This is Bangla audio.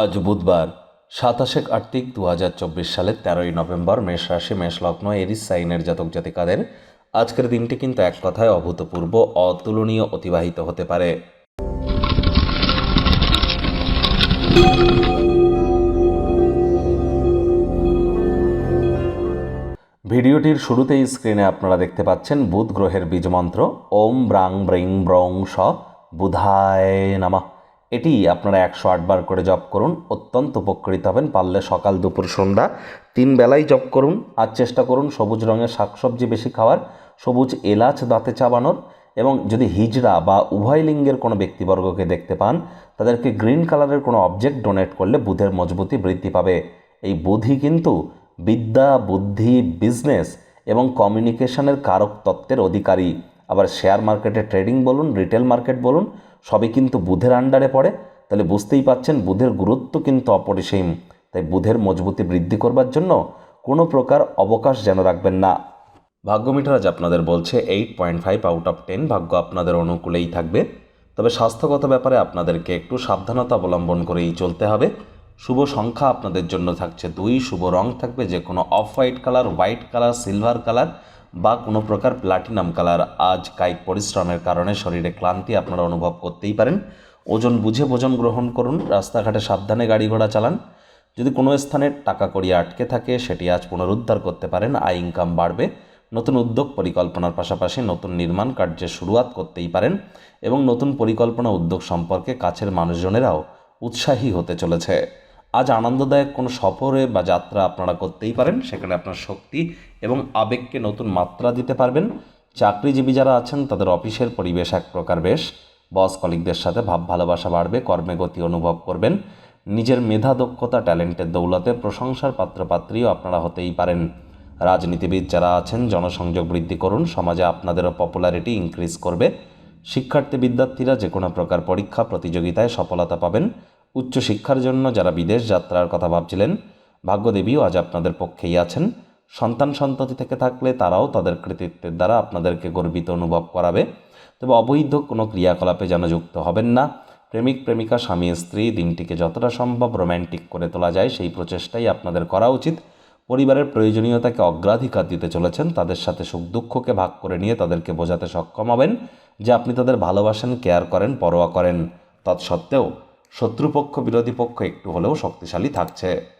আজ বুধবার, সাতাশে কার্তিক দু হাজার চব্বিশ সালের তেরোই নভেম্বর, মেষ রাশি, মেষ লগ্ন, এরিস সাইনের জাতক জাতিকাদের আজকের দিনটি কিন্তু এক কথায় অভূতপূর্ব, অতুলনীয়, অতিবাহিত হতে পারে। ভিডিওটির শুরুতেই স্ক্রিনে আপনারা দেখতে পাচ্ছেন বুধ গ্রহের বীজমন্ত্র, ওম ব্রাং ব্রিং ব্রং স বুধায় নামা। এটি আপনারা একশো আটবার করে জপ করুন, অত্যন্ত উপকৃত হবেন। পারলে সকাল, দুপুর, সন্ধ্যা তিন বেলায় জপ করুন। আর চেষ্টা করুন সবুজ রঙের শাকসবজি বেশি খাওয়ার, সবুজ এলাচ দাঁতে চাবানোর এবং যদি হিজড়া বা উভয় লিঙ্গের কোনো ব্যক্তিবর্গকে দেখতে পান, তাদেরকে গ্রিন কালারের কোনো অবজেক্ট ডোনেট করলে বুধের মজবুতি বৃদ্ধি পাবে। এই বুধই কিন্তু বিদ্যা, বুদ্ধি, বিজনেস এবং কমিউনিকেশনের কারক তত্ত্বের অধিকারী। আবার শেয়ার মার্কেটে ট্রেডিং বলুন, রিটেল মার্কেট বলুন সবই কিন্তু বুধের আন্ডারে পড়ে। তাহলে বুঝতেই পাচ্ছেন, বুধের গুরুত্ব কিন্তু অপরিসীম। তাই বুধের মজবুতি বৃদ্ধি করবার জন্য কোনো প্রকার অবকাশ যেন রাখবেন না। ভাগ্য মিটার আজ আপনাদের বলছে eight point five out of ten ভাগ্য আপনাদের অনুকূলেই থাকবে। তবে স্বাস্থ্যগত ব্যাপারে আপনাদেরকে একটু সাবধানতা অবলম্বন করেই চলতে হবে। শুভ সংখ্যা আপনাদের জন্য থাকছে দুই, শুভ রং থাকবে যে কোনো off white colour white colour silver colour বা কোনো প্রকার প্লাটিনাম কালার আজ কায়িক পরিশ্রমের কারণে শরীরে ক্লান্তি আপনারা অনুভব করতেই পারেন। ওজন বুঝে ভোজন গ্রহণ করুন, রাস্তাঘাটে সাবধানে গাড়ি ঘোড়া চালান। যদি কোনো স্থানে টাকা কড়িয়ে আটকে থাকে, সেটি আজ পুনরুদ্ধার করতে পারেন, আয় ইনকাম বাড়বে। নতুন উদ্যোগ পরিকল্পনার পাশাপাশি নতুন নির্মাণ কার্যের শুরুয়াত করতেই পারেন এবং নতুন পরিকল্পনা উদ্যোগ সম্পর্কে কাছের মানুষজনেরাও উৎসাহী হতে চলেছে। আজ আনন্দদায়ক কোনো সফরে বা যাত্রা আপনারা করতেই পারেন, সেখানে আপনার শক্তি এবং আবেগকে নতুন মাত্রা দিতে পারবেন। চাকরিজীবী যারা আছেন, তাদের অফিসের পরিবেশ এক প্রকার বেশ। বস কলিকদের সাথে ভাব ভালোবাসা বাড়বে, কর্মে গতি অনুভব করবেন। নিজের মেধা, দক্ষতা, ট্যালেন্টের দৌলতে প্রশংসার পাত্রপাত্রীও আপনারা হতেই পারেন। রাজনীতিবিদ যারা আছেন, জনসংযোগ বৃদ্ধি করুন, সমাজে আপনাদেরও পপুলারিটি ইনক্রিজ করবে। শিক্ষার্থী, বিদ্যার্থীরা যে কোনো প্রকার পরীক্ষা, প্রতিযোগিতায় সফলতা পাবেন। উচ্চশিক্ষার জন্য যারা বিদেশ যাত্রার কথা ভাবছিলেন, ভাগ্যদেবীও আজ আপনাদের পক্ষেই আছেন। সন্তান সন্ততি থেকে থাকলে তারাও তাদের কৃতিত্বের দ্বারা আপনাদেরকে গর্বিত অনুভব করাবে। তবে অবৈধ কোনো ক্রিয়াকলাপে যেন যুক্ত হবেন না। প্রেমিক, প্রেমিকা, স্বামী, স্ত্রী, দিনটিকে যতটা সম্ভব রোম্যান্টিক করে তোলা যায়, সেই প্রচেষ্টাই আপনাদের করা উচিত। পরিবারের প্রয়োজনীয়তাকে অগ্রাধিকার দিতে চলেছেন, তাদের সাথে সুখ দুঃখকে ভাগ করে নিয়ে তাদেরকে বোঝাতে সক্ষম হবেন যে আপনি তাদের ভালোবাসেন, কেয়ার করেন, পরোয়া করেন। তৎসত্ত্বেও শত্রুপক্ষ বিরোধী পক্ষ একটু হলেও শক্তিশালী থাকছে।